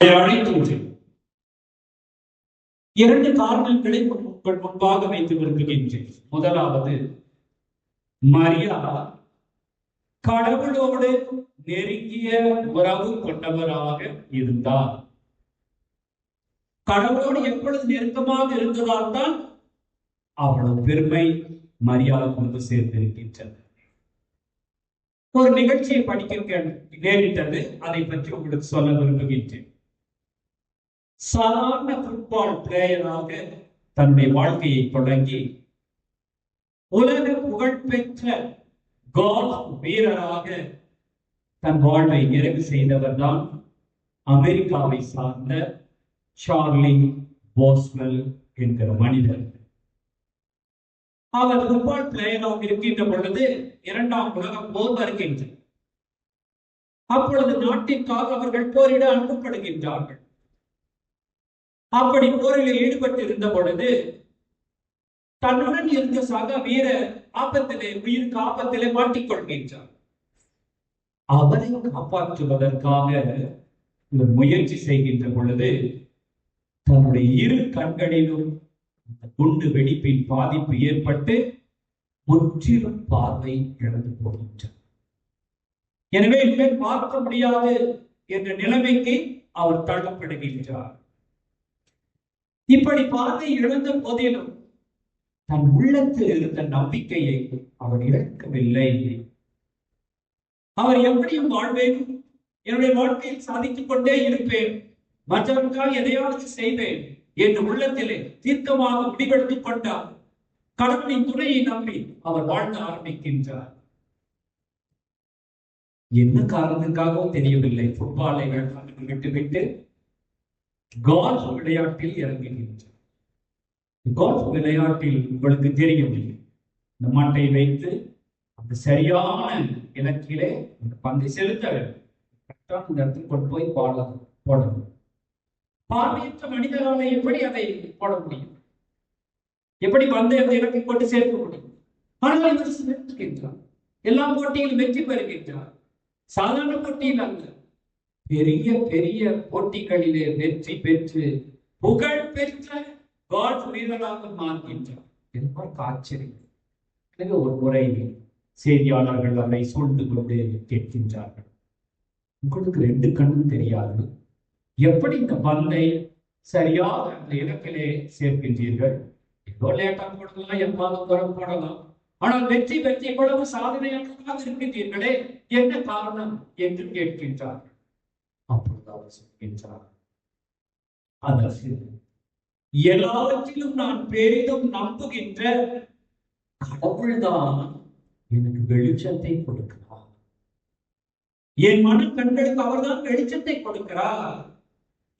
அழைக்கின்றேன் இரண்டு காரணங்களை உங்கள் முன்பாக வைத்து விரும்புகின்றேன் முதலாவது மரியா கடவுளோடு நெருங்கிய உறவு கொண்டவராக இருந்தார். கடவுளோடு எப்பொழுது நெருக்கமாக இருந்ததால் தான் அவ்வளவு பெருமை மரியாதை கொண்டு சேர்ந்திருக்கின்றது ஒரு நிகழ்ச்சியை படிக்க நேரிட்டது. அதை பற்றி உங்களுக்கு சொல்ல விரும்புகின்றேன். சாதாரண ஃபுட்பால் பிளேயராக தன்னுடைய வாழ்க்கையை தொடங்கி உலக புகழ்பெற்ற கோல்ஃப் வீரராக தன் வாழ்வை நிறைவு செய்தவர் தான் அமெரிக்காவை சார்ந்த சார்லி போஸ்வெல் என்கிற மனிதர். அவர் ஃபுட்பால் பிளேயராக இருக்கின்ற பொழுது இரண்டாம் உலக போர் வருகின்றது. அப்பொழுது நாட்டிற்காக அவர்கள் போரிட அனுப்பப்படுகின்றார்கள். அப்படி போரில் ஈடுபட்டு இருந்த பொழுது தன்னுடன் இருந்த சக வீரர் ஆபத்திலே உயிருக்கு ஆபத்திலே மாட்டிக்கொள்கின்றார் அவரை காப்பாற்றுவதற்காக இவர் முயற்சி செய்கின்ற பொழுது தன்னுடைய இரு கண்களிலும் அந்த குண்டு வெடிப்பின் பாதிப்பு ஏற்பட்டு முற்றிலும் பார்வை இழந்து போகின்றார் எனவே இனிமேல் பார்க்க முடியாது என்ற நிலைமைக்கு அவர் தள்ளப்படுகின்றார். இப்படி பார்வை இழந்த போதிலும் தன் உள்ளத்தில் இருந்த நம்பிக்கையை அவர் இழக்கவில்லை. அவர் எப்படியும் வாழ்வேன். என்னுடைய வாழ்க்கையில் சாதித்துக் கொண்டே இருப்பேன். மற்றவருக்காக எதையாவது செய்வேன். என்று உள்ளத்திலே தீர்க்கமாக முடிவெடுத்துக் கொண்டார். கடவுளின் துணையை நம்பி அவர் வாழ்ந்து ஆரம்பிக்கின்றார். என்ன காரணத்துக்காகவும் தெரியவில்லை. ஃபுட்பாலை விட்டுவிட்டு கால்ஃப் விளையாட்டில் இறங்குகின்றார் கால்ஃப் விளையாட்டில் உங்களுக்கு தெரியவில்லை இந்த மட்டை வைத்து அந்த சரியான இலக்கிலே அந்த பந்தை செலுத்த வேண்டும். கரெக்டான இந்த இடத்துக்கு கொண்டு போய் பாட போடணும் பார்வையற்ற மனிதரால எப்படி அதை போட முடியும்? எப்படி பந்தை அந்த இடத்தில் கொண்டு சேர்க்க முடியும்? ஆனால் இவர் சிறந்திருக்கின்றார் எல்லா போட்டியிலும் வெற்றி பெறுகின்றார். சாதாரண போட்டியில் அல்ல. பெரிய பெரிய போட்டிகளிலே வெற்றி பெற்று புகழ் பெற்ற காட் வீரராக மாறுகின்றார். என்பதற்கு ஆச்சரியம் எனவே ஒரு முறை செய்தியாளர்கள் அதை சூழ்ந்து கொண்டு கேட்கின்றார்கள். உங்களுக்கு ரெண்டு கண்ணும் தெரியாது. எப்படி இந்த பந்தை சரியாக அந்த இலக்கிலே சேர்க்கின்றீர்கள்? ஏதோ லேட்டா போடலாம் எவ்வாறு தூரம் போடலாம். ஆனால் வெற்றி வெற்றி எவ்வளவு சாதனையாக இருக்கின்றீர்களே? என்ன காரணம்? என்று கேட்கின்றார்கள். அதற்கு எல்லாவற்றிலும் நான் பெரிதும் நம்புகின்ற கடவுள்தான் எனக்கு வெளிச்சத்தை கொடுக்கிறார். என் மன கண்களுக்கு அவர்தான் வெளிச்சத்தை கொடுக்கிறார்.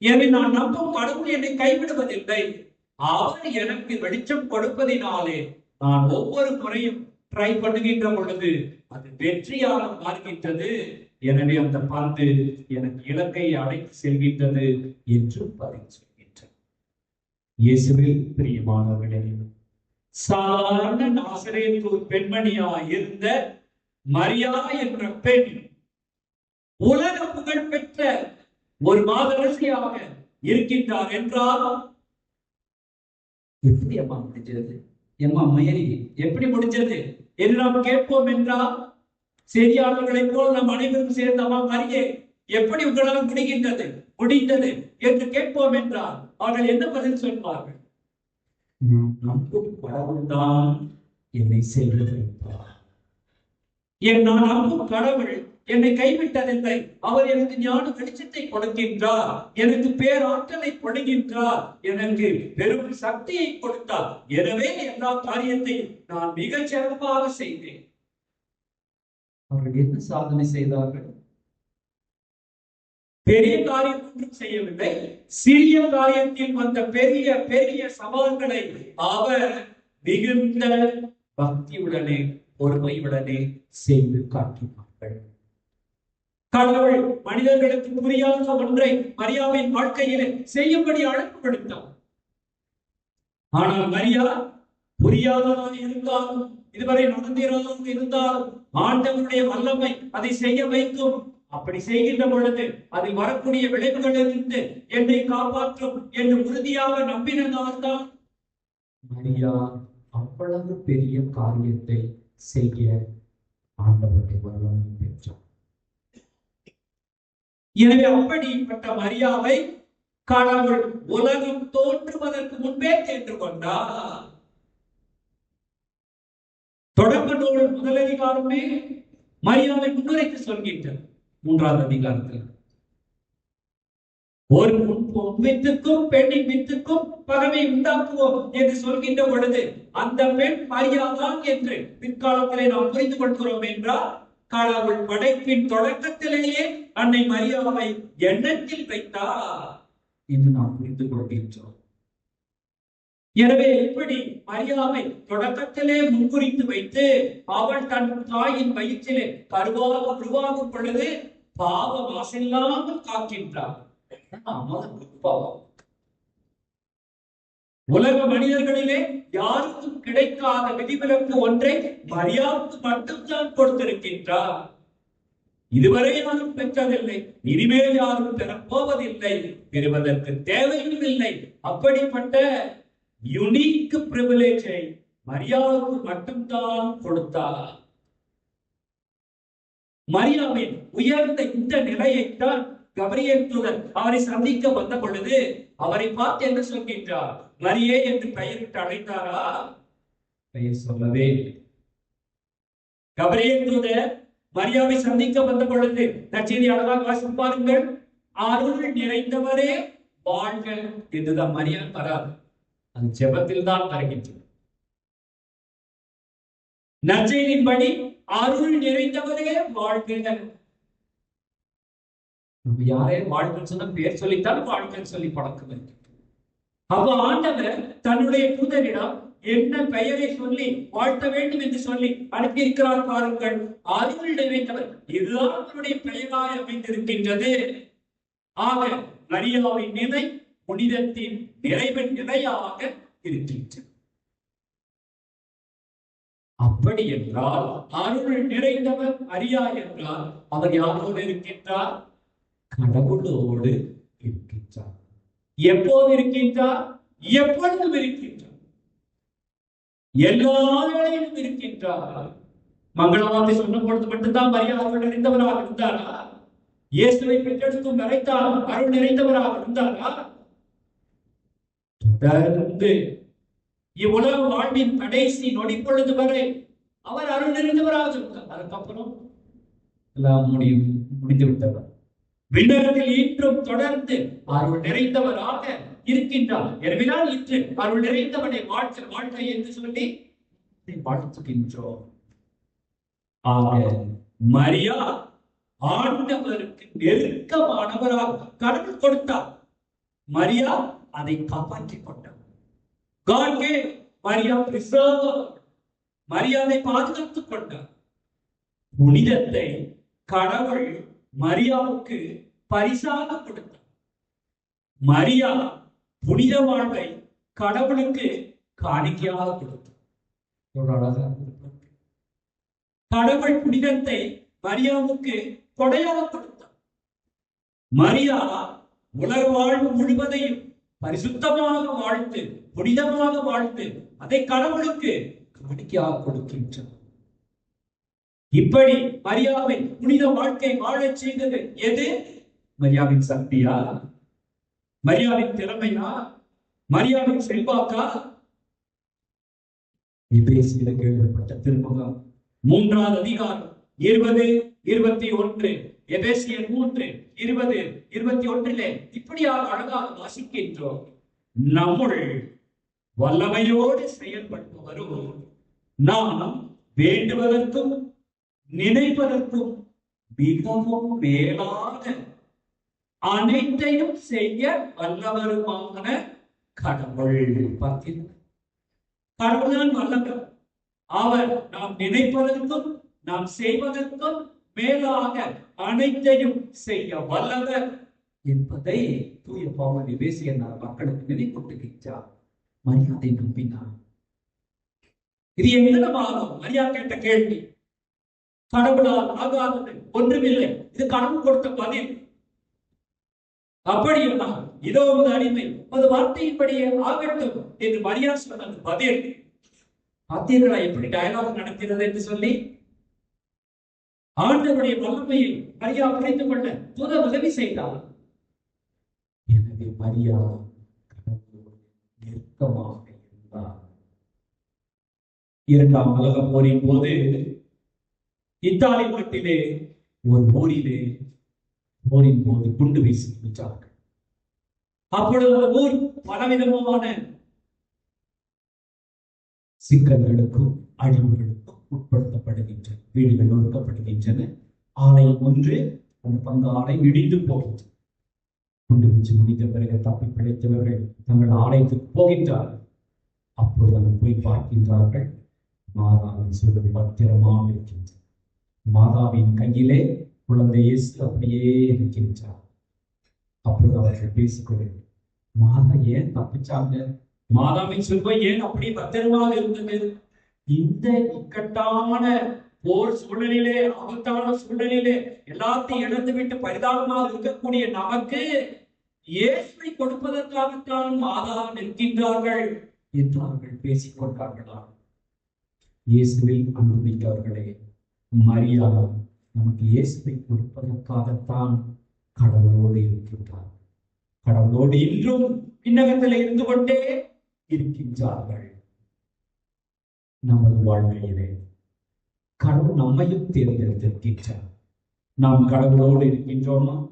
எனவே நான் நம்பும் கடவுள் என்னை கைவிடுவதில்லை. அவர் எனக்கு வெளிச்சம் கொடுப்பதினாலே நான் ஒவ்வொரு முறையும் ட்ரை பண்ணுகின்ற பொழுது அது வெற்றியாக மாறுகின்றது. எனவே அந்த பந்து எனக்கு இலக்கை அடைத்து செல்கின்றது என்று பதில் சொல்கின்றார். இயேசுவில் பிரியமானவர்களே சாதாரண ஒரு பெண்மணியா இருந்த மரியா என்ற பெண் உலக புகழ் பெற்ற ஒரு மாதரசியாக இருக்கின்றார் என்றால் எப்படி அம்மா முடிஞ்சது? எம்மா மேரி எப்படி முடிஞ்சது? என்று நாம் கேட்போம் என்றால் செய்தியாளர்களைப் போல் நாம் அனைவரும் சேர்ந்து அம்மா மரியே எப்படி உங்களால் முடிகின்றது? முடிந்தது என்று கேட்போம் என்றால் அவர்கள் என்ன பதில் சொல்வார்கள்? கடவுள்தான் என்னை வைப்பார் என் நான் நம்பும் கடவுள் என்னை கைவிட்டதில்லை. அவர் எனக்கு ஞான வெளிச்சத்தை கொடுக்கின்றார். எனக்கு பேராற்றலை கொடுக்கின்றார். எனக்கு பெரும் சக்தியை கொடுத்தார். எனவே எல்லா காரியத்தையும் நான் மிகச் சிறப்பாக செய்தேன் அவர்கள் என்ன சாதனை செய்தார்கள்? பெரிய காரியம் ஒன்றும் செய்யவில்லை. சிறிய காரியத்தில் வந்த பெரிய பெரிய சவால்களை அவர் மிகுந்த பக்தியுடனே பொறுமையுடனே செய்து காட்டினார்கள். கடவுள் மனிதர்களுக்கு புரியாத ஒன்றை மரியாவின் வாழ்க்கையிலே செய்யும்படி அழைப்பு கொடுத்தார் ஆனால் மரியா புரியாததாக இருந்தாலும் இதுவரை நடந்திராததாக இருந்தாலும் ஆண்டவருடைய வல்லமை அதை செய்ய வைக்கும். அப்படி செய்கின்ற பொழுது அதில் வரக்கூடிய விளைவுகளிலிருந்து என்னை காப்பாற்றும் என்று உறுதியாக நம்பினதால்தான் மரியா அவ்வளவு பெரிய காரியத்தை செய்ய ஆண்டவருடைய வரலாறு பெற்றார். எனவே அப்படிப்பட்ட மரியாவை கடவுள் உலகம் தோன்றுவதற்கு முன்பே தேர்ந்து கொண்டார் தொடக்க நூல் முதல் அதிகாரமே மரியாதை முன்னுரைத்து சொல்கின்றது மூன்றாவது அதிகாரத்தில். ஒரு வித்துக்கும் பெண்ணின் வித்துக்கும் பகமை உண்டாக்குவோம் என்று சொல்கின்ற பொழுது அந்த பெண் மரியாதான் என்று பிற்காலத்திலே நாம் புரிந்து கொள்கிறோம் என்றால் கடவுள் படைப்பின் தொடக்கத்திலேயே அன்னை மரியாதை எண்ணத்தில் வைத்தார் என்று நாம் புரிந்து கொள்கின்றோம். எனவே எப்படி மரியாதை தொடக்கத்திலே முன்குறித்து வைத்து அவள் தன் தாயின் வயிற்றிலே கருவாக உருவாகும் பொழுது பாவ மாசில்லாமல் காக்கின்றார் பாவம்? உலக மனிதர்களிலே யாருக்கும் கிடைக்காத விதிவிலக்கு ஒன்றை மரியாதைக்கு மட்டும்தான் கொடுத்திருக்கின்றார். இதுவரை யாரும் பெற்றதில்லை. இனிமேல் யாரும் பெறப்போவதில்லை பெறுவதற்கு தேவையும் இல்லை. அப்படிப்பட்ட யுனிக் பிரிவிலேஜை மரியாவுக்கு மட்டும்தான் கொடுத்தார் மரியாவின் உயர்ந்த இந்த நிலையைத்தான் கபரியல் தூதர் அவரை சந்திக்க வந்த பொழுது அவரை பார்த்து என்ன சொல்கின்றார்? மரியே என்று பெயரிட்டு அழைத்தாரா? பெயர் சொல்லவே இல்லை. கபரியல் தூதர் மரியாவை சந்திக்க வந்த பொழுது நச்செய்தி அழகாக வாசி பாருங்கள். அருள் நிறைந்தவரே வாழ்க. என்றுதான் மரியாதை வராது. அது ஜெபத்தில் தான் வருகின்றது. நற்செய்தின்படி அருள் நிறைந்தவரே வாழ்க நம்ம யாரே வாழ்க்கைன்னு சொன்னா பேர் சொல்லித்தான் வாழ்க்கைன்னு சொல்லி பழக்கம் இருக்கு. அப்ப ஆண்டவர் தன்னுடைய தூதரிடம் என்ன பெயரை சொல்லி வாழ்த்த வேண்டும் என்று சொல்லி அனுப்பியிருக்கிறார் பாருங்கள். அருள் நிறைந்தவர் இதுதான் அவருடைய பெயராய் அமைந்திருக்கின்றது. ஆக மரியாவின் நிலை புனிதத்தின் நிறைவின் நிலையாக இருக்கின்றது. அப்படி என்றால் அருள் நிறைந்தவர் அறியா என்றால் அவர் யாரோடு இருக்கின்றார்? கடவுளோடு இருக்கின்றார். எப்போது இருக்கின்றார்? எப்பொழுதும் இருக்கின்றார். எல்லா வேளையிலும் இருக்கின்றார். மங்களவாதி சொன்ன பொழுது மட்டும்தான் மரியாதை நிறைந்தவராக இருந்தாரா? இயேசுவை பெற்றெடுத்தும் நிறைத்தாலும் அருள் நிறைந்தவராக இருந்தாரா? தொடர்ந்து இவ்வுலக வாழ்வின் கடைசி நொடி பொழுது வரை அவர் அருள் நிறைந்தவராக இருந்தார் அதுக்கப்புறம் எல்லாம் முடியும் முடிந்து விட்டவர் விண்ணகத்தில் இன்றும் தொடர்ந்து அருள் நிறைந்தவராக இருக்கின்றார். எனவேதான் இன்று அருள் நிறைந்தவனை வாழ்க்கை வாழ்க்கை என்று சொல்லி வாழ்த்துகின்றோம். மரியா ஆண்டவருக்கு நெருக்கமானவராக கடவுள் கொடுத்தார். மரியா அதை காப்பாற்றிக் கொண்டார் மரியா preserve மரியாதை பாதுகாத்துக் கொண்டார். புனிதத்தை கடவுள் மரியாவுக்கு பரிசாக கொடுத்தார். மரியா புனித வாழ்வை கடவுளுக்கு காணிக்கையாக கொடுத்தார். கடவுள் புனிதத்தை மரியாவுக்கு கொடையாக கொடுத்தார். மரியா உலக வாழ்வு முழுவதையும் பரிசுத்தமாக வாழ்த்து புனிதமாக வாழ்த்து அதை கடவுளுக்கு காணிக்கையாக கொடுக்கின்றார் இப்படி மரியாவை புனித வாழ்க்கை வாழச் செய்தது எது? மரியாவின் சக்தியா? மரியாவின் திறமையா? மரியாவின் செல்வாக்கா? பேசியில கேள்விப்பட்ட திருமுகம் மூன்றாவது அதிகாரம் இருபது இருபத்தி ஒன்று. எபேசியர் மூன்று இருபது இருபத்தி ஒன்றிலே இப்படியாக அழகாக வாசிக்கின்றோம். நம்முள் வல்லமையோடு செயல்படுபவரும் நாம் வேண்டுவதற்கும் நினைப்பதற்கும் மிகவும் மேலாக அனைத்தையும் செய்ய வல்லவருமான கடவுள். பார்த்தீர்கள் கடவுள்தான் வல்லவர். அவர் நாம் நினைப்பதற்கும் நாம் செய்வதற்கும் மேலாக அனைத்தையும் செய்ய வல்லவர் என்பதை தூய பவுல் பேசியனார் மக்களுக்கு நினைப்பூட்டுகின்றார் மரியாதை நம்பினார். இது எங்கனமாகும் மரியா கேட்ட கேள்வி. கடவுளால் ஆகாதது ஒன்றுமில்லை. இது கடவுள் கொடுத்த பதில். அப்படியா இதோ ஒரு அடிமை அது வார்த்தையின்படியே ஆகட்டும் என்று மரியா சொன்னது பதில். பார்த்தீர்களா எப்படி டயலாக் நடக்கிறது என்று சொல்லி? ஆண்டவருடைய வல்லமையில் மரியா புரிந்து கொள்ள துத உதவி செய்தார். எனவே மரியா நெருக்கமாக இருந்தார். இரண்டாம் உலக போரின் போது இத்தாலி நாட்டிலே ஒரு போரிலே போரின் போது குண்டு வீசி முடித்தார்கள் அப்பொழுது அந்த ஊர் பலவிதமான சிக்கல்களுக்கும் அழிவுகளுக்கும் உட்படுத்தப்படுகின்றன வீடுகள் ஒதுக்கப்படுகின்றன. ஆலயம் ஒன்று அந்த பங்கு ஆலை இடிந்து போகின்றன குண்டு முடிந்த பிறகு தப்பி பிழைத்தவர்கள் தங்கள் ஆலயத்துக்கு போகின்றார்கள். அப்போது அதை போய் பார்க்கின்றார்கள். மாதாவின் சூழல் பத்திரமாக இருக்கின்றது. மாதாவின் கையிலே குழந்தை இயேசு அப்படியே இருக்கின்றார். அப்பொழுது அவர்கள் பேசிக்கொள்ள மாதா ஏன் தப்பிச்சாங்க? மாதாவின் செல்வம் ஏன் அப்படி பத்திரமாக இருந்தது? இந்த இக்கட்டான போர் சூழலிலே ஆபத்தான சூழலிலே எல்லாத்தையும் இழந்து விட்டு பரிதாபமாக இருக்கக்கூடிய நமக்கு இயேசுவை கொடுப்பதற்காகத்தான் மாதா நிற்கின்றார்கள் என்று அவர்கள் பேசிக் கொண்டார்களா? இயேசுவை அனுபவித்தவர்களே மரியா நமக்கு இயேசுவை கொடுப்பதற்காகத்தான் கடவுளோடு இருக்கின்றார். கடவுளோடு இன்றும் விண்ணகத்தில் இருந்து கொண்டே இருக்கின்றார்கள். நமது வாழ்க்கையிலே. கடவுள் நம்மையும் தேர்ந்தெடுத்திருக்கின்றார். நாம் கடவுளோடு இருக்கின்றோமா?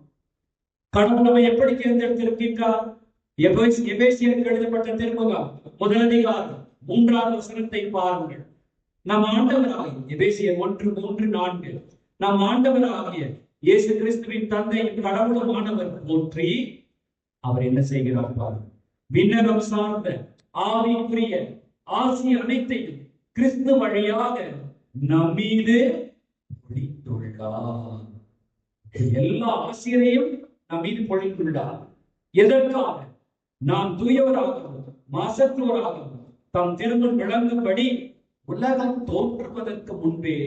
கடவுள் நம்மை எப்படி தேர்ந்தெடுத்திருக்கின்றார்? எபேசியருக்கு எழுதப்பட்ட திருமுகம் முதலதிகாரம் மூன்றாவது வசனத்தை பாருங்கள். நம் ஆண்டவராகிய எபேசியர் ஒன்று மூன்று நான்கு. நம் ஆண்டவராகிய இயேசு கிறிஸ்துவின் தந்தை கடவுளுமானவர் போற்றி அவர் என்ன செய்கிறார் பாருங்கள். விண்ணகம் சார்ந்த ஆவிக்குரிய ஆசி அனைத்தையும் கிறிஸ்து வழியாக நம்மீது பொழித்துள்ளார். எல்லா ஆசிரியரையும் நம் மீது பொழித்துள்ளார். எதற்காக? நாம் தூயவராகவும் மாசத்தோராகவும் தம் திருமண் விளங்கும்படி உலகம் தோற்றுவதற்கு முன்பே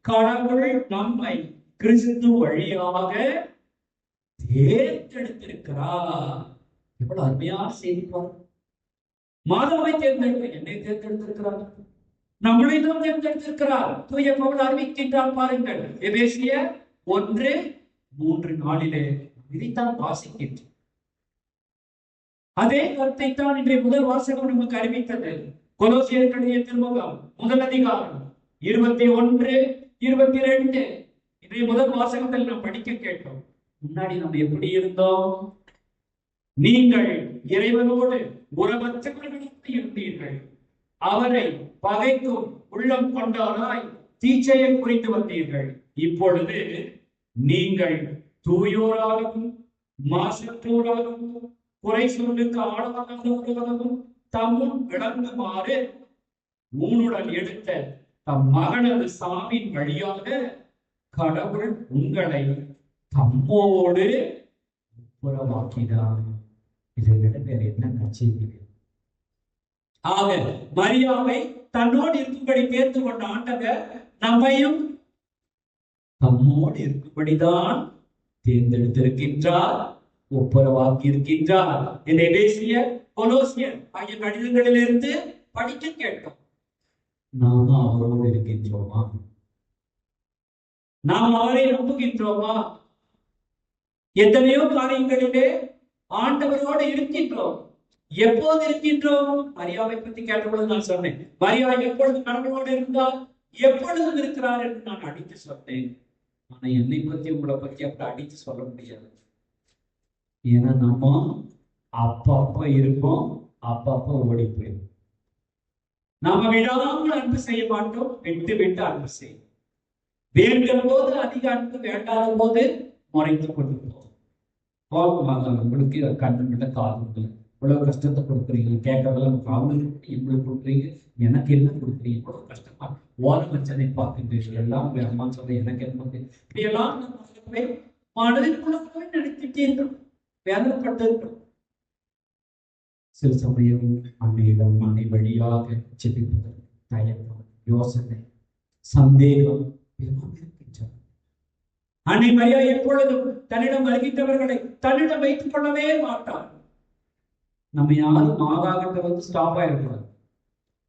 கடவுள் நம்மை கிறிஸ்து வழியாக தேர்ந்தெடுத்திருக்கிறார். எவ்வளவு அருமையான செய்தி மாதவை தேர்ந்தெடுக்க என்னை தேர்ந்தெடுத்திருக்கிறார். நம்மளிடம் தான் தேர்ந்தெடுத்திருக்கிறார் தூய பவுல் அறிவிக்கின்றார் பாருங்கள். எபேசிய ஒன்று மூன்று நாளிலே இதைத்தான் வாசிக்கின்றோம். அதே கருத்தை தான் இன்றைய முதல் வாசகம் நமக்கு அறிவித்தது. கொலோசியர்களுடைய திருமுகம் முதல் அதிகாரம் இருபத்தி ஒன்று இருபத்தி ரெண்டு. இன்றைய முதல் வாசகத்தில் நாம் படிக்க கேட்டோம். முன்னாடி நம்ம எப்படி இருந்தோம்? நீங்கள் இறைவனோடு உறவற்றவர்களாக இருந்தீர்கள். அவரை பகைக்கும் உள்ளம் கொண்டவராய் தீச்செயல் புரிந்து வந்தீர்கள். இப்பொழுது நீங்கள் தூயோராகவும் மாசற்றோராகவும் குறை சொல்லுக்கு ஆளாகாதவர்களாகவும் தம்முன் விளங்குமாறு ஊனுடன் எடுத்த தம் மகனது சாமின் வழியாக கடவுள் உங்களை தம்மோடு புறமாக்கினார் இதை விட வேற என்ன நச்சைகள் ஆக மரியாவை தன்னோடு இருக்கும்படி தேர்ந்து கொண்ட ஆண்டவர் நம்மையும் நம்மோடு இருக்கும்படிதான் தேர்ந்தெடுத்திருக்கின்றார் ஒப்புரவாக்கி இருக்கின்றார் இந்த எபேசிய கொலோசியன் ஆகிய கடிதங்களிலிருந்து படிக்க கேட்டோம் நாம அவரோடு இருக்கின்றோமா? நாம் அவரை நம்புகின்றோமா? எத்தனையோ காரியங்களிலே ஆண்டவரோடு இருக்கின்றோம். எப்போது இருக்கின்றோம்? மரியாதை பத்தி கேட்டபொழுது நான் சொன்னேன். மரியா எப்பொழுது கடவுளோடு இருந்தால் எப்பொழுதும் இருக்கிறார் என்று நான் அடித்து சொன்னேன். ஆனா என்னை பத்தி உங்களை பத்தி அப்படி அடித்து சொல்ல முடியாது. ஏன்னா நம்ம அப்பப்போ இருப்போம் அப்பப்போ ஓடி போயிடும் நாம விடாமல் அன்பு செய்ய மாட்டோம். விட்டு விட்டு அன்பு செய்யும் வேண்டும் போது அதிக அன்பு வேண்டாத போது முறைந்து கொண்டு போகும் போகும் உங்களுக்கு கண்ணு விட காது இவ்வளவு கஷ்டத்தை கொடுக்குறீங்க கேட்கறதெல்லாம் அவங்களுக்கு எப்படி கொடுக்குறீங்க? எனக்கு என்ன கொடுக்குறீங்க? இவ்வளவு கஷ்டமா? ஓரம் வச்சதை பார்க்கின்றீர்கள். எல்லாம் உங்க அம்மா சொல்ல எனக்கு என்ன இப்படி எல்லாம் நம்ம மனதிற்குள்ள போய் நினைச்சிட்டீர்கள் வேதனைப்பட்டிருக்கிறோம் சில சமயம் அன்னையிடம் அன்னை வழியாக செபிப்பதற்கு தயக்கம் யோசனை சந்தேகம் எல்லாம் அன்னை மரியா எப்பொழுதும் தன்னிடம் வருகின்றவர்களை தன்னிடம் வைத்துக் கொள்ளவே மாட்டார். நம்ம யாரும் மாதா கிட்ட வந்து ஸ்டாப் ஆயிடக்கூடாது.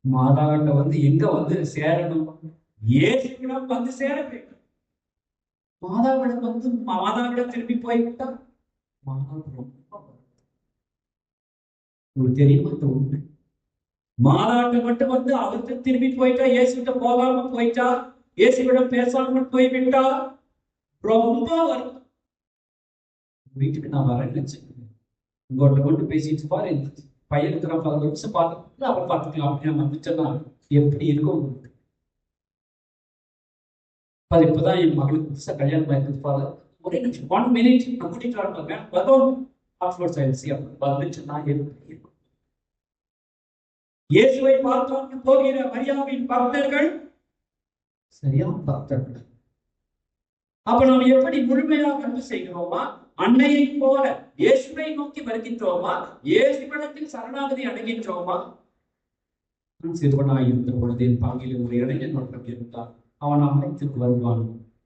மாதா கிட்ட வந்து எங்க வந்து சேரணும்? இயேசுவிடம் வந்து சேர வேண்டும். மாதாவிடம் வந்து மாதாவிடம் திரும்பி போய்விட்டா? மாதா ரொம்ப உங்களுக்கு தெரியுமா அந்த உண்மை? மாதாட்ட மட்டும் வந்து அவர்கிட்ட திரும்பி போயிட்டா இயேசுகிட்ட போகாம போயிட்டா இயேசுவிடம் பேசாமல் போய்விட்டா? ரொம்ப வரும் வீட்டுக்கு நான் வரேன்னு வச்சுக்கோங்க. உங்கள்கிட்ட கொண்டு பேசிட்டு பாரு பையனுக்கு பையன் இருக்கிற பதினஞ்சு நிமிஷம் பார்த்து அப்புறம் பார்த்துக்கலாம் அப்படின்னு வந்துச்சேன்னா எப்படி இருக்கும் உங்களுக்கு. அது இப்பதான் என் மகளுக்கு புதுசா கல்யாணம் ஆயிருக்கு பாரு. ஒரே நிமிஷம் ஒன் மினிட் நான் கூட்டிட்டு வரப்பாங்க வரும். ஆஃப்லோட் சயின்ஸ் வந்துச்சுன்னா எப்படி இருக்கும்? இயேசுவை பார்த்தோம்னு போகிற மரியாவின் பக்தர்கள். சரியான பக்தர்கள். அப்ப நாம் எப்படி முழுமையாக அன்பு செய்கிறோமா? அன்னையை போல இயேசுவை நோக்கி வருகின்றோமா? இயேசுவிடத்தில் சரணாகதி அடைகின்றோமா? சிறுவனாய் இருந்த பொழுது என் பாங்கில் ஒரு இளைஞன் ஒருத்தன் இருந்தான். அவன் அழைத்துக்கு வருவான்.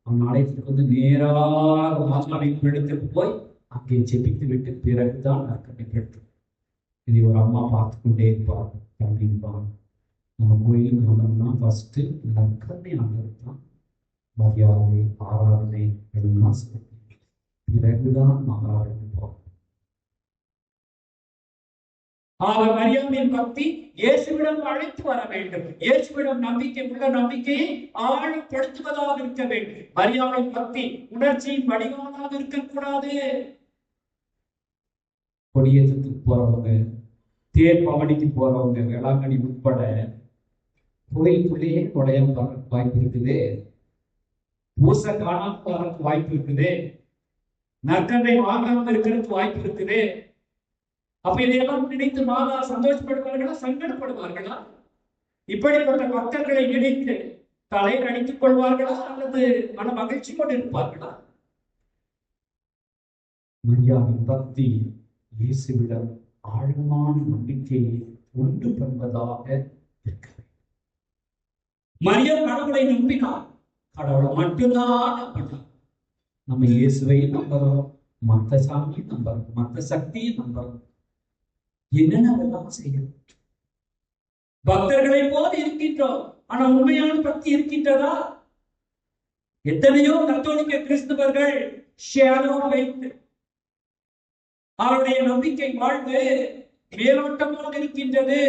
அவன் அழைத்துக்கு வந்து நேராக மாசாவின் இடத்துக்கு போய் அங்கே ஜெபித்து விட்டு பிறகுதான் நற்கனை பெற்று இனி ஒரு அம்மா பார்த்து கொண்டே இருப்பார் அப்படின்பான் நம்ம கோயிலும் வந்தோம்னா ஃபர்ஸ்ட் நற்கனை ஆண்டவர் தான் மரியாதை ஆராதனை எல்லாம் சொல்லி பிறகுதான் நாம் ஆரம்பிப்போம் ஆக மரியாதையின் பக்தி இயேசுவிடம் அழைத்து வர வேண்டும். இயேசுவிடம் நம்பிக்கை உள்ள நம்பிக்கையை ஆழப்படுத்துவதாக இருக்க வேண்டும். மரியாதை பக்தி உணர்ச்சியின் வடிவானாக இருக்கக்கூடாது. கொடியேற்றத்துக்கு போறவங்க தேர் பவனிக்கு போறவங்க வேளாங்கண்ணி உட்பட கோயிலுக்குள்ளேயே நுழைய வாய்ப்பு இருக்குது. பூச காணாமல் வாய்ப்பு இருக்குது. நற்கண்டை வாங்காம இருக்கிறதுக்கு வாய்ப்பு இருக்குது. அப்ப இதையெல்லாம் நினைத்து மாதா சந்தோஷப்படுவார்களா? சங்கடப்படுவார்களா? இப்படிப்பட்ட பக்தர்களை நினைத்து தலை அடித்துக் கொள்வார்களா? அல்லது மன மகிழ்ச்சியோடு இருப்பார்களா? மரியாவின் பக்தி இயேசுவிடம் ஆழமான நம்பிக்கையை உண்டு பண்ணுவதாக இருக்க. மரியா கடவுளை நம்பினார் கடவுளை மட்டும்தான் நம்பினார் நம்ம இயேசுவை நம்புறோம் மத்த சாமி நம்புறோம் மத்த சக்தியை நம்புறோம். என்னென்னவெல்லாம் செய்யணும்? பக்தர்களை போல இருக்கின்றோம். ஆனா உண்மையான பக்தி இருக்கின்றதா? எத்தனையோ கத்தோலிக்க கிறிஸ்தவர்கள் ஷேலோ வைத்து அவருடைய நம்பிக்கை வாழ்வு மேலோட்டமாக இருக்கின்றது.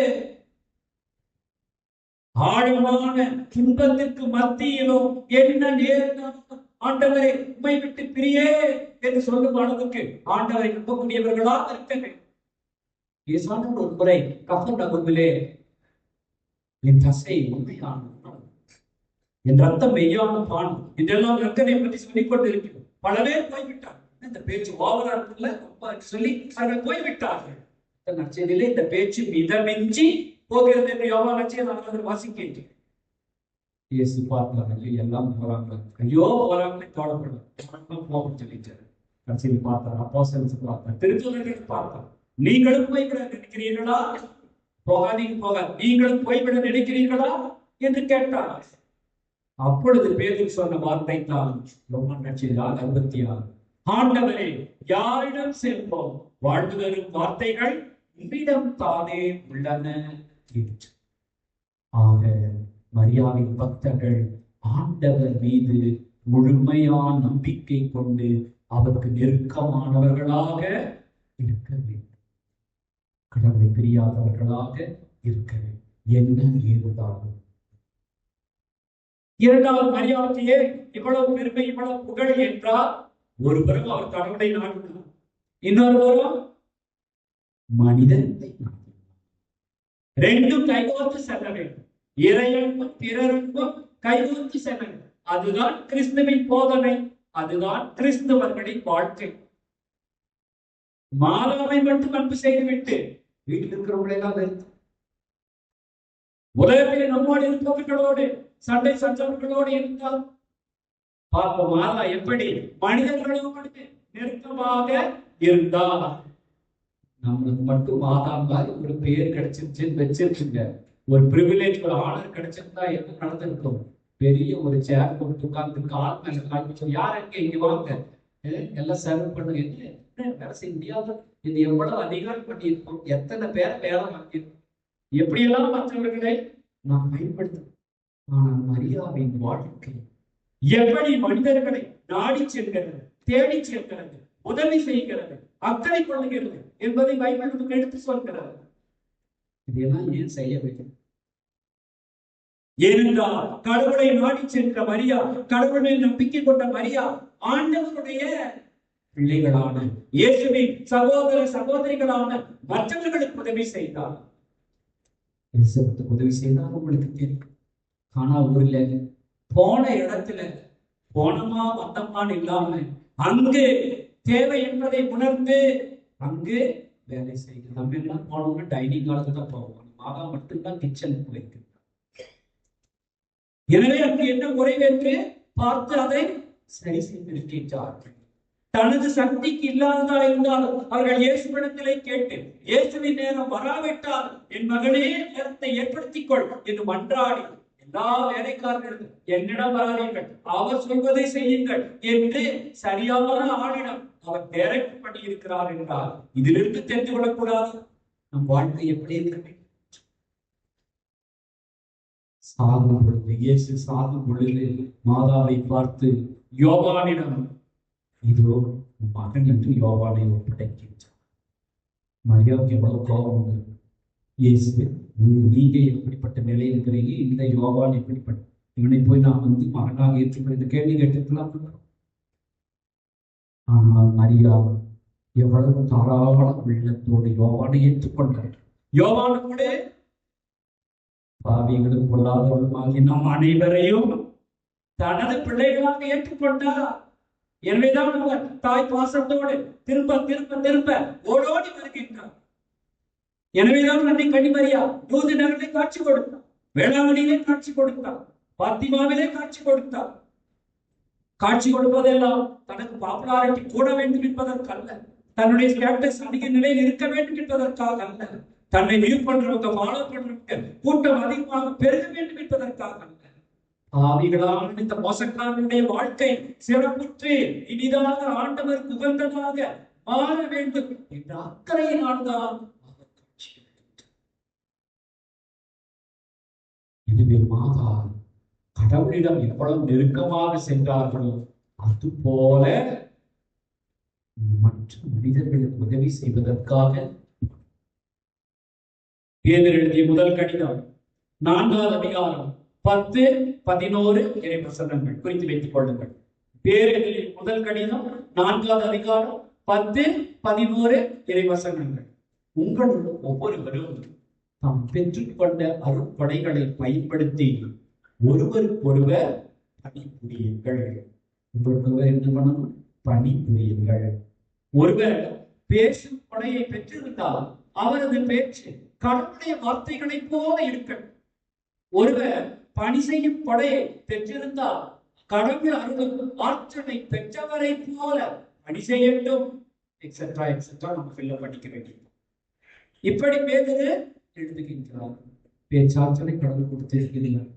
ஆழமான துன்பத்திற்கு மத்தியிலும் என்ன நேர்ந்தாலும் ஆண்டவரை உண்மை விட்டு பிரியே என்று சொல்லும் அளவுக்கு ஆண்டவரை நம்பக்கூடியவர்களா இருக்க வேண்டும். ஒரு முறை கஃபர் நகுவிலே என் தசை உண்மையான என் ரத்தம் மெய்யான பானம் இதெல்லாம் ரத்தனை பற்றி சொல்லிக் கொண்டு இருக்கிறோம் பல பேர் போய்விட்டார் இந்த பேச்சு ஓவரா இருக்குல்ல? ரொம்ப சொல்லி அவர்கள் போய்விட்டார்கள். இந்த நற்செய்தியிலே இந்த பேச்சு மிதமிஞ்சி போகிறது என்று யோகா நச்சை நான் வாசிக்கின்றேன் இயேசு பார்த்தாங்க எல்லாம் போறாங்க ஐயோ போறாங்க தோழப்படும் போகும் சொல்லிட்டாரு. கடைசியில் பார்த்தார் அப்போ பார்த்தார். திருச்சூழர்கள் பார்த்தார். நீங்களும் போய்விட நினைக்கிறீர்களா? போகாதீங்க போக நீங்களும் போய்விட நினைக்கிறீர்களா? என்று கேட்டார். அப்பொழுது பேருக்கு சொன்ன வார்த்தை தான் ரொம்ப நச்சிதான் அறுபத்தி ஆறு. ஆண்டவரே யாரிடம் செல்வோம் வாழ்ந்து வரும் வார்த்தைகள் உம்மிடம் தானே உள்ளன என்று. ஆக மரியாவின் பக்தர்கள் ஆண்டவர் மீது முழுமையான நம்பிக்கை கொண்டு அவருக்கு நெருக்கமானவர்களாக இருக்க வேண்டும். கடவுளை பிரியாதவர்களாக இருக்க வேண்டும். என்ன ஏதுதாகும்? இரண்டாவது மரியாதைக்கு ஏன் இவ்வளவு பெருமை இவ்வளவு புகழ் என்றால் ஒருவரும் அவர் கடவுளை நாடினார் இன்னொரு புறம் மனிதனை. நாடினார் ரெண்டும் கைகோர்த்து செல்ல வேண்டும். இறையன்பும் பிறருக்கும் கைகோர்த்து செல்ல அதுதான் கிறிஸ்துவின் போதனை. அதுதான் கிறிஸ்துவர்களின் வாழ்க்கை. மாதாவை மட்டும் அன்பு செய்துவிட்டு வீட்டில் இருக்கிறவங்களை எல்லாம் வெறுத்து. உலகத்தில் நம்மோடு இருப்பவர்களோடு சண்டை சச்சரவுகளோடு இருந்தால் பார்ப்போம் மாதா எப்படி மனிதர்களோடு நெருக்கமாக இருந்தால். நம்மளுக்கு மட்டும் மாதா மாதிரி ஒரு பெயர் கிடைச்சிருச்சுன்னு வச்சிருச்சுங்க. ஒரு பிரிவிலேஜ் ஒரு ஆனர் கிடைச்சிருந்தா என்ன நடந்திருக்கும் பெரிய ஒரு சேர் போட்டு உட்கார்ந்து கால் மேல காமிச்சோம் யார் எங்க இங்க வாங்க. எல்லாம் சர்வ் பண்ணுங்க. என்ன? என்ன? வேலை செய்ய இது எவ்வளவு அதிகாரம் பண்ணியிருக்கோம். எத்தனை பேரை வேலை வாங்கியிருக்கோம் எப்படியெல்லாம் மற்றவர்களை நாம் பயன்படுத்தணும் ஆனால் மரியாதையின் வாழ்க்கை. எப்படி மனிதர்களை நாடி செல்கிறது தேடி செல்கிறது உதவி செய்கிறது அக்கறை கொள்ளுகிறது என்பதை பைபிள் எடுத்து சொல்கிறது. இதெல்லாம் ஏன் செய்ய வேண்டும் ஏனென்றால் கடவுளை நாடி சென்ற மரியா கடவுளை நம்பிக்கை கொண்ட மரியா ஆண்டவருடைய பிள்ளைகளான இயேசுவின் சகோதர சகோதரிகளான மற்றவர்களுக்கு உதவி செய்தார். உதவி செய்தார் உங்களுக்கு தெரியும். ஆனா ஊர்ல போன இடத்துல போனமா வந்தமான்னு இல்லாம அங்கு தேவை என்பதை உணர்ந்து அங்கு வேலை செய்கிறது நம்ம எல்லாம் போனோம்னா டைனிங் ஹாலுக்கு தான் போவோம். மாதா மட்டும்தான் கிச்சனுக்கு போயிருக்கு எனவே அங்கு என்ன குறைவென்று பார்த்து அதை சரி செய்திருக்கின்றார்கள் தனது சக்திக்கு இல்லாததா இருந்தாலும் அவர்கள் இயேசுவிடத்திலே கேட்டு இயேசுவின் நேரம் வராவிட்டால் என் மகனே நேரத்தை ஏற்படுத்திக் கொள் என்று மன்றாடி எல்லா வேலைக்காரர்களும் என்னிடம் வராதீர்கள். அவர் சொல்வதை செய்யுங்கள் என்று சரியான ஆளிடம் அவர் டைரக்ட் பண்ணி இருக்கிறார் என்றால் இதிலிருந்து தெரிந்து கொள்ளக்கூடாது. நம் வாழ்க்கை எப்படி இருக்க வேண்டும்? சாகும் பொழுது இயேசு சாகும் பொழுது மாதாவை பார்த்து யோவானிடம் இதோ மகன் என்று யோவானை ஒப்படைக்கின்றார் மரியாதைக்கு எவ்வளவு கோபம் இயேசு நீங்க எப்படிப்பட்ட நிலையில் இருக்கிறீங்க? இந்த யோகான் எப்படிப்பட்ட? இவனை போய் நான் வந்து மகனாக ஏற்றுக்கொள்ள இந்த கேள்வி கேட்டுக்கலாம் ஆனால் மரியா எவ்வளவு தாராள உள்ளத்தோடு யோவானை ஏற்றுக்கொண்டார் யோவானு கூட பாவிகளும் பொல்லாதவர்களுமாகி நம் அனைவரையும் தனது பிள்ளைகளாக ஏற்றுக்கொண்டார். எனவேதான் அவர் தாய் பாசத்தோடு திரும்ப திரும்ப திரும்ப ஓடோடி வருகின்றார். எனவேதான் அன்னை கனிமரியா. யூது நகரிலே காட்சி கொடுத்தார் வேளாங்கண்ணியிலே காட்சி கொடுத்தார் பாத்திமாவிலே காட்சி கொடுத்தார் காட்சி கொடுப்பதெல்லாம் தனக்கு பாப்புலாரிட்டி கூட வேண்டும் என்பதற்கல்ல. தன்னுடைய ஸ்டேட்டஸ் அதிக நிலையில் இருக்க வேண்டும் என்பதற்காக அல்ல. தன்னை வியூ பண்றவங்க ஃபாலோ பண்றவங்க கூட்டம் அதிகமாக பெருக வேண்டும் என்பதற்காக அல்ல. ஆவிகளால் இந்த மோசக்காரனுடைய வாழ்க்கை சிறப்புற்று இனிதாக ஆண்டவர் உகந்ததாக மாற வேண்டும் என்ற அக்கறையினால்தான் தான் அவர் காட்சி அளித்தார். எனவே மாதா கடவுளிடம் எவ்வளவு நெருக்கமாக சென்றார்களோ அதுபோல மற்ற மனிதர்களுக்கு உதவி செய்வதற்காக. பேதர் எழுதிய முதல் கடிதம் நான்காவது அதிகாரம் பத்து பதினோரு இறை பிரசன்னங்கள். குறித்து வைத்துக் கொள்ளுங்கள். பேரெழுதிய முதல் கடிதம் நான்காவது அதிகாரம் பத்து பதினோரு இறை வசனங்கள் உங்களுள் ஒவ்வொருவரும் தாம் பெற்றுக்கொண்ட அருப்படைகளை பயன்படுத்தி ஒருவருக்கொருவர் பணிபுரியுங்கள் ஒருவருக்கொருவர் என்ன பண்ணணும் பணிபுரியுங்கள் ஒருவர் பேசும் படையை பெற்றிருந்தால் அவரது பேச்சு கடவுளுடைய வார்த்தைகளைப் போல இருக்கட்டும் ஒருவர் பணி செய்யும் படையை பெற்றிருந்தால் கடவுள் அருளும் ஆற்றலை பெற்றவரை போல பணி செய்யட்டும் எக்ஸெட்ரா எக்ஸெட்ரா நம்ம ஃபில்ல பண்ணிக்க வேண்டியது. இப்படி பேதரு எழுதுகின்றார் பேச்சாற்றலை கடவுள் கொடுத்திருக்கிறீர்கள்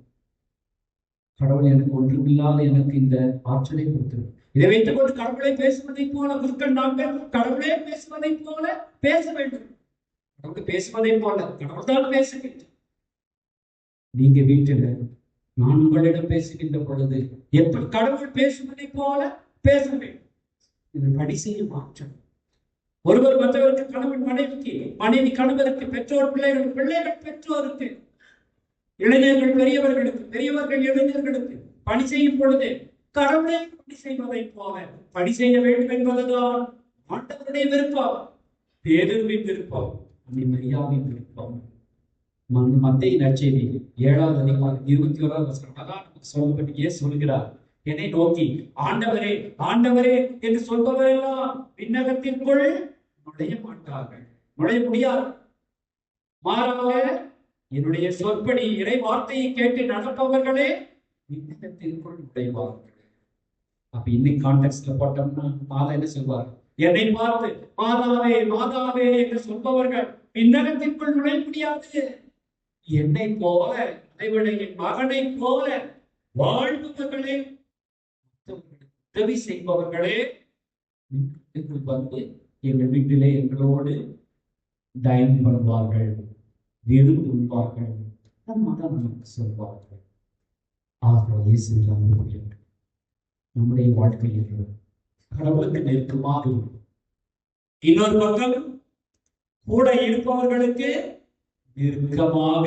கடவுள் எனக்கு ஒன்றுமில்லாத எனக்கு இந்த ஆற்றலை கொடுத்திருக்கிறார் இதை வைத்துக் கொண்டு கடவுளை பேசுவதை போல குருக்கள் நாங்கள் கடவுளே பேசுவதை போல பேச வேண்டும் கடவுள் பேசுவதை போல கடவுள் தான் பேசுகின்றார் நீங்க வீட்டுல நான் உங்களிடம் பேசுகின்ற பொழுது எப்படி கடவுள் பேசுவதை போல பேச வேண்டும் இது படி செய்யும் மாற்றம் ஒருவர் மற்றவருக்கு கணவன் மனைவிக்கு மனைவி கணவருக்கு பெற்றோர் பிள்ளைகள் பிள்ளைகள் பெற்றோருக்கு இளைஞர்கள் பெரியவர்களுக்கு பெரியவர்கள் இளைஞர்களுக்கு பணி செய்யும் பொழுது கடவுளை பணி செய்வதை போல பணி செய்ய வேண்டும் என்பதுதான் ஆண்டவருடைய விருப்பம். பேருவின் விருப்பம் அன்னை மரியாவின் விருப்பம். மத்திய மத்தேயு நற்செய்தி ஏழாவது அதிகாரம் இருபத்தி ஓராவது வசனம். அதான் சொல்லப்பட்டு ஏன் சொல்கிறார். என்னை நோக்கி? ஆண்டவரே ஆண்டவரே என்று சொல்பவரெல்லாம் விண்ணகத்திற்குள் நுழைய மாட்டார்கள். நுழைய முடியாது மாறாக என்னுடைய சொற்படி இறை வார்த்தையை கேட்டு நடப்பவர்களே விண்ணகத்திற்குள் நுழைவார்கள். அப்ப இன்னைக்கு கான்டெக்ட்ல போட்டோம்னா மாதா என்ன சொல்வார்? என்னை பார்த்து மாதாவே மாதாவே என்று சொல்பவர்கள் விண்ணகத்திற்குள் நுழைய முடியாது என்னை போல அதைவிட என் மகனை போல வாழ்பவர்களே உதவி செய்பவர்களே வீட்டுக்கு வந்து எங்கள் வீட்டிலே எங்களோடு டைன் பண்ணுவார்கள் விருந்து உண்பார்கள் மதம் நமக்கு சொல்வார்கள். ஆக இயேசுவில் நம்முடைய வாழ்க்கையில் கடவுளுக்கு நெருக்கமாக இருக்கும் இன்னொரு பக்கம் கூட இருப்பவர்களுக்கு நெருக்கமாக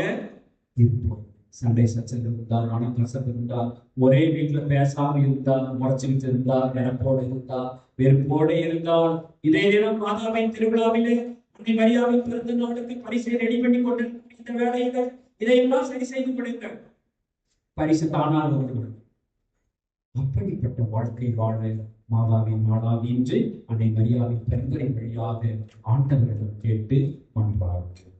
இருப்போம். சண்டை சச்சரவு இருந்தால் மனம் கசப்பு இருந்தால் ஒரே வீட்டுல பேசாம இருந்தால் முறைச்சுக்கிட்டு இருந்தால் நினப்போட இருந்தால் வெறுப்போட இருந்தால் இதே தினம் மாதாவின் திருவிழாவிலே அன்னை மரியாவின் பிறந்த நாளுக்கு பரிசை ரெடி பண்ணி கொண்டிருக்கும் இந்த வேலையில இதையெல்லாம் சரி செய்து கொடுங்கள். பரிசு தானால் வந்து அப்படிப்பட்ட வாழ்க்கை வாழ மாதாவின் மாதாவி என்று அன்னை மரியாதை பெருங்கரை வழியாக ஆண்டவர்கள் கேட்டு மன்றாடுகிறோம்